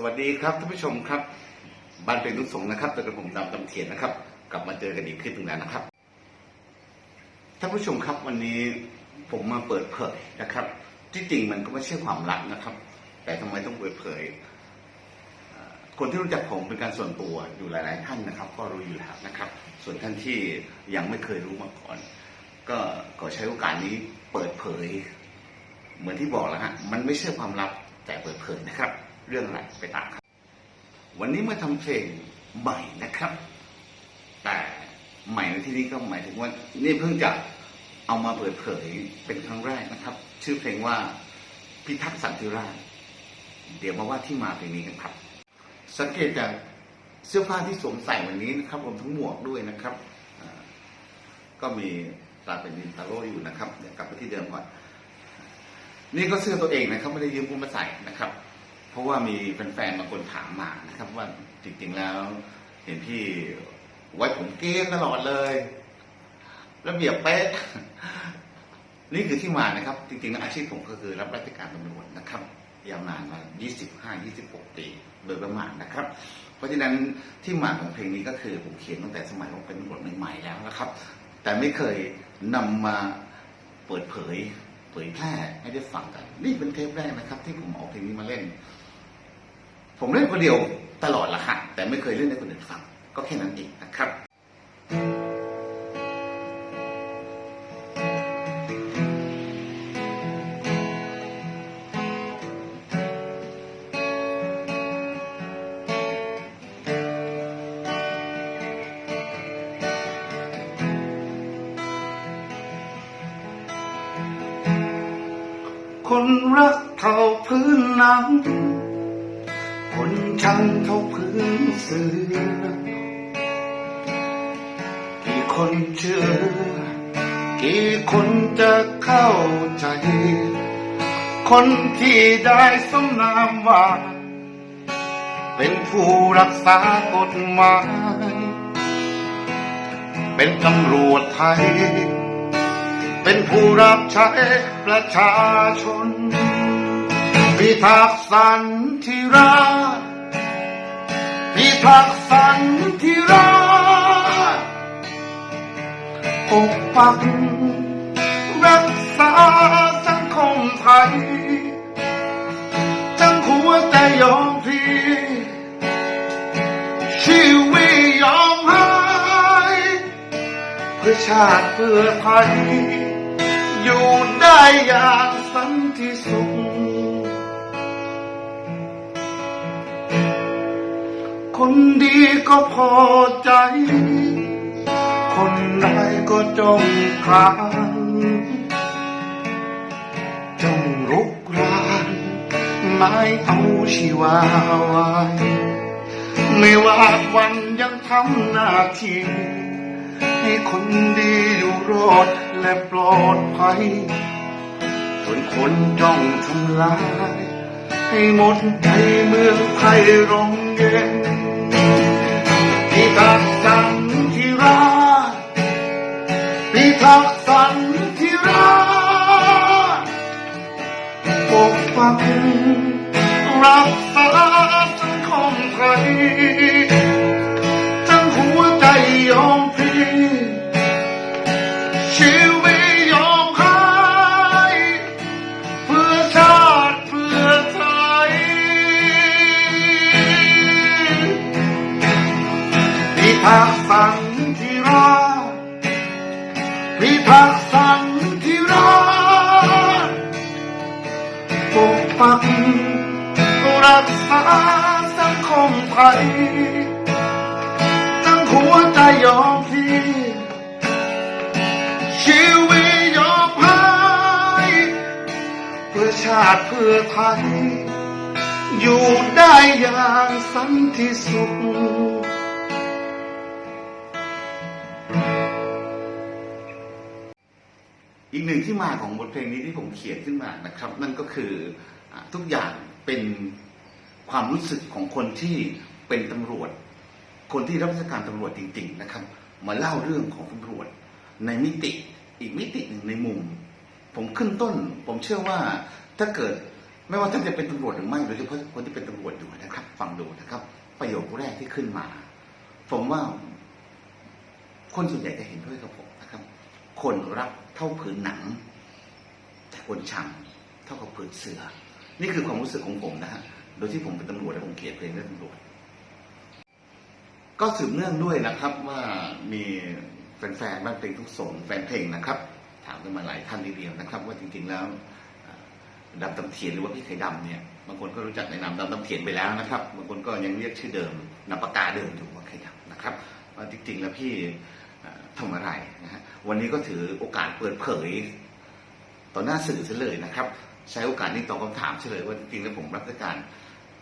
สวัสดีครับท่านผู้ชมครับบ้านเป็นทุกสงนะครับแต่กระผมดำตำเทียนนะครับ กลับมาเจอกันอีกคลิปหนึ่งแล้วนะครับท่านผู้ชมครับวันนี้ผมมาเปิดเผยนะครับ ที่จริงมันก็ไม่ใช่ความลับนะครับ แต่ทำไมต้องเปิดเผย คนที่รู้จักผมเป็นการส่วนตัวอยู่หลาย ๆ ท่านนะครับ ก็รู้อยู่แล้วนะครับ ส่วนท่านที่ยังไม่เคยรู้มาก่อน ก็ขอใช้โอกาสนี้เปิดเผย เหมือนที่บอกแล้วฮะมันไม่ใช่ความลับแต่เปิดเผยนะครับ เรื่องอะไรไปตามครับ วันนี้มาทำเพลงใหม่นะครับ แต่ใหม่ในที่นี้ก็หมายถึงว่านี่เพิ่งจะเอามาเปิดเผยเป็นครั้งแรกนะครับ ชื่อเพลงว่าพิทักษ์สันติราชเดี๋ยวมาว่าที่มาเพลงนี้กันครับ สังเกตจากเสื้อผ้าที่สวมใส่วันนี้นะครับรวมทั้งหมวกด้วยนะครับก็มีตาเป็นดินตาโร่อยู่นะครับ เดี๋ยวกลับไปที่เดิมก่อน นี่ก็เสื้อตัวเองนะครับ ไม่ได้ยืมผมมาใส่นะครับ ราะว่ามีแฟนๆบางคนถามมานะครับว่าจริงๆแล้วเห็นพี่ไว้ผมเกลี้ยตลอดเลยระเบียบเป๊ะนี่คือที่มานะครับ จริงๆอาชีพผมก็คือรับราชการตำรวจนะครับ ยาวนานมา 25 26 ปีโดยประมาณนะครับ เพราะฉะนั้นที่มาของเพลงนี้ก็คือผมเขียนตั้งแต่สมัยผมเป็นตำรวจใหม่ๆแล้วนะครับ แต่ไม่เคยนำมาเปิดเผยเผยแพร่ให้ได้ฟังกัน นี่เป็นเทปแรกนะครับ ที่ผมเอาเพลงนี้มาเล่น ผมเล่นคนเดียวตลอดละฮะแต่ไม่เคยเล่นให้คนอื่นฟัง ก็แค่นั้นเองนะครับคนรักเท่าพื้นนัง คนชังเท่าพื้นเสือกี่คนเชื่อ กี่คนจะเข้าใจ คนที่ได้สมนามว่า เป็นผู้รักษากฎหมาย เป็นตำรวจไทย เป็นผู้รับใช้ประชาชน พิทักษ์สันติราพิทักษ์สันติราปกปักรักษาสังคมไทยทั้งหัวใจยอมพลีชีวิตยอมให้เพื่อชาติเพื่อไทยอยู่ได้อย่างสันติสุข คนดีก็พอใจ คนร้ายก็จงครานจงรุกรานไม่เอาชีวาวายไม่ว่าวันยังทำหน้าที่ให้คนดีอยู่รอดและปลอดภัยส่วนคนจ้องทำลาย ให้หมดในเมืองไทยร่มเย็น ทักษ์สันติราพิทักษ์สันติราปกปักรักษาสังคมไทยทั้งหัวใจยอมพลีชีวิตยอมให้เพื่อชาติเพื่อไทยอยู่ได้อย่างสันติสุข อีกหนึ่งที่มาของบทเพลงนี้ที่ผมเขียนขึ้นมานะครับ นั่นก็คืออทุกอย่างเป็นความรู้สึกของคนที่เป็นตำรวจ คนที่รับราชการตำรวจจริง ๆ นะครับ มาเล่าเรื่องของตำรวจ ในมิติอีกมิติหนึ่งในมุม ผมขึ้นต้น ผมเชื่อว่าถ้าเกิดไม่ว่าท่านจะเป็นตำรวจหรือไม่โดยเฉพาะคนที่เป็นตำรวจอยู่นะครับ ฟังดูนะครับ ประโยคแรกที่ขึ้นมา ผมว่าคนส่วนใหญ่จะเห็นด้วยกับผม คนรักเท่าผืนหนัง แต่คนชังเท่ากับผืนเสือ นี่คือความรู้สึกของผมนะฮะโดยที่ผมเป็นตำรวจและผมเขียนเพลงเรื่องตำรวจก็สืบเนื่องด้วยนะครับว่ามีแฟนๆบ้านเพลงทุกสงแฟนเพลงนะครับ ถามกันมาหลายท่านทีเดียวนะครับ ว่าจริงๆแล้วดำตำเทียนหรือว่าพี่ไข่ดำเนี่ยบางคนก็รู้จักในนามดำตำเทียนไปแล้วนะครับบางคนก็ยังเรียกชื่อเดิมนามปากกาเดิมอยู่ว่าไข่ดำนะครับว่าจริงๆแล้วพี่ ทำอะไรนะฮะวันนี้ก็ถือโอกาสเปิดเผย ต่อหน้าสื่อซะเลยนะครับ ใช้โอกาสนี้ตอบคำถามเฉลยว่าจริงๆแล้วผมรับราชการ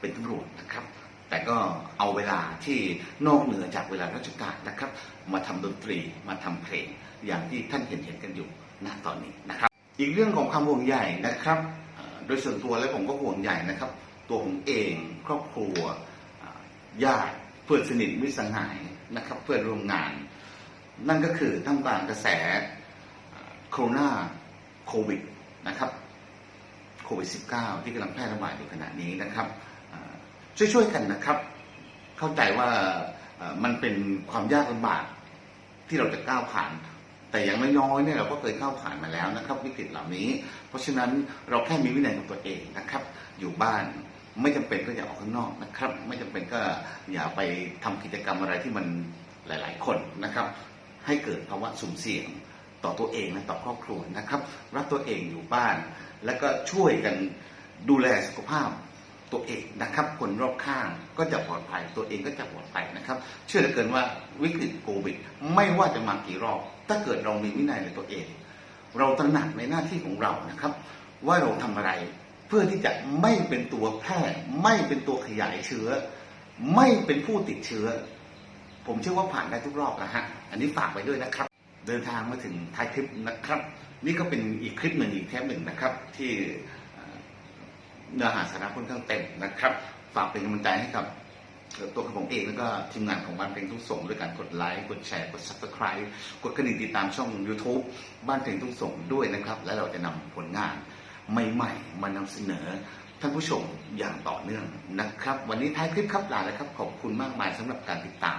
เป็นตำรวจนะครับ แต่ก็เอาเวลาที่นอกเหนือจากเวลาราชการนะครับ มาทำดนตรีมาทำเพลง อย่างที่ท่านเห็นเห็นกันอยู่ณตอนนี้นะครับ อีกเรื่องของความห่วงใยนะครับโดยส่วนตัวแล้วผมก็ห่วงใยนะครับ ตัวผมเองครอบครัวญาติเพื่อนสนิทมิตรสหายนะครับ เพื่อนร่วมงาน นั่นก็คือท่ามกลางกระแสโคโรนาโควิดนะครับโควิด -19 ที่กำลังแพร่ระบาดอยู่ขณะนี้นะครับช่วยๆกันนะครับ เข้าใจว่ามันเป็นความยากลำบากที่เราจะก้าวผ่าน แต่อย่างน้อยๆเนี่ยเราก็เคยก้าวผ่านมาแล้วนะครับ วิกฤตเหล่านี้ เพราะฉะนั้นเราแค่มีวินัยของตัวเองนะครับ อยู่บ้านไม่จำเป็นก็อย่าออกข้างนอกนะครับ ไม่จำเป็นก็อย่าไปทำกิจกรรมอะไรที่มันหลาย ๆ คนนะครับ ให้เกิดภาวะสุ่มเสี่ยงต่อตัวเองและต่อครอบครัวนะครับ รักตัวเองอยู่บ้าน แล้วก็ช่วยกันดูแลสุขภาพตัวเองนะครับ คนรอบข้างก็จะปลอดภัยตัวเองก็จะปลอดภัยนะครับ เชื่อเหลือเกินว่าวิกฤตโควิดไม่ว่าจะมากี่รอบ ถ้าเกิดเรามีวินัยในตัวเอง เราตระหนักในหน้าที่ของเรานะครับ ว่าเราทำอะไรเพื่อที่จะไม่เป็นตัวแพร่ไม่เป็นตัวขยายเชื้อ ไม่เป็นผู้ติดเชื้อ ผมเชื่อว่าผ่านได้ทุกรอบนะฮะ อันนี้ฝากไว้ด้วยนะครับ เดินทางมาถึงท้ายคลิปนะครับ นี่ก็เป็นอีกคลิปหนึ่งอีกเทปหนึ่งนะครับ ที่เนื้อหาสาระค่อนข้างเต็มนะครับ ฝากเป็นกำลังใจให้กับตัวผมเองแล้วก็ทีมงานของบ้านเพลงทุกส่งด้วยการกดไลค์กดแชร์กด subscribe กดกระดิ่งติดตามช่อง YouTube บ้านเพลงทุกส่งด้วยนะครับ และเราจะนำผลงานใหม่ๆมานำเสนอท่านผู้ชมอย่างต่อเนื่องนะครับ วันนี้ท้ายคลิปครับลาแล้วครับ ขอบคุณมากมายสำหรับการติดตาม